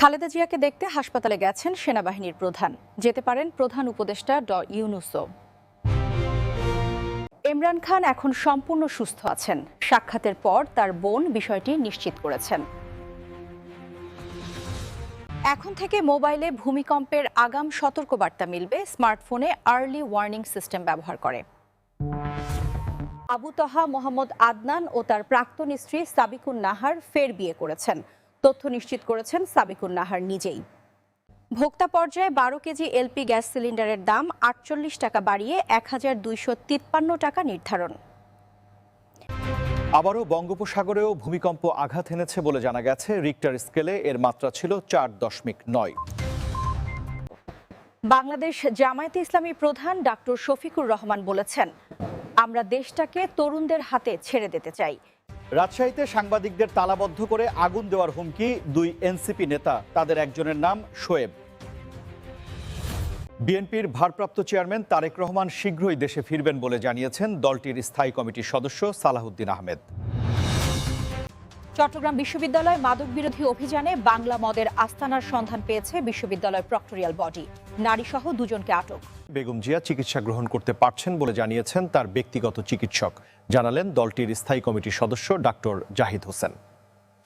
খালেদা জিয়াকে দেখতে হাসপাতালে গেছেন সেনাবাহিনীর প্রধান। যেতে পারেন প্রধান উপদেষ্টা ড ইউনুসো ইমরান খান এখন সম্পূর্ণ সুস্থ আছেন। সাক্ষাতের পর তার বোন বিষয়টি নিশ্চিত করেছেন। এখন থেকে মোবাইলে ভূমিকম্পের আগাম সতর্কবার্তা মিলবে স্মার্টফোনে আর্লি ওয়ার্নিং সিস্টেম ব্যবহার করে। আবু তহা মোহাম্মদ আদনান ও তার প্রাক্তন স্ত্রী সাবিকুন নাহার ফের বিয়ে করেছেন। তথ্য নিশ্চিত করেছেন সাবিকুন নাহার নিজেই। ভোক্তা পর্যায়ে বারো কেজি এলপি গ্যাস সিলিন্ডারের দাম আটচল্লিশ টাকা বাড়িয়ে এক হাজার দুইশো তিপ্পান্ন টাকা নির্ধারণ। আবারও বঙ্গোপসাগরেও ভূমিকম্প আঘাত এনেছে বলে জানা গেছে। রিক্টার স্কেলে এর মাত্রা ছিল চার দশমিক নয়। বাংলাদেশ জামায়াতে ইসলামী প্রধান ডক্টর শফিকুর রহমান বলেছেন আমরা দেশটাকে তরুণদের হাতে ছেড়ে দিতে চাই। রাজশাহীতে সাংবাদিকদের তালাবদ্ধ করে আগুন দেওয়ার হুমকি দুই এনসিপি নেতা। তাদের একজনের নাম শোয়েব। বিএনপির ভারপ্রাপ্ত চেয়ারম্যান তারেক রহমান শীঘ্রই দেশে ফিরবেন বলে জানিয়েছেন দলটির স্থায়ী কমিটির সদস্য সালাহুদ্দিন আহমেদ। চট্টগ্রাম বিশ্ববিদ্যালয় মাদক বিরোধী অভিযানে বাংলা মদের আস্তানার সন্ধান পেয়েছে বিশ্ববিদ্যালয় প্রক্টোরিয়াল বডি। নারীসহ দুজনকে আটক। বেগম জিয়া চিকিৎসা গ্রহণ করতে পারছেন বলে জানিয়েছেন তার ব্যক্তিগত চিকিৎসক। জানালেন দলটির স্থায়ী কমিটির সদস্য ডাক্তার জাহিদ হোসেন।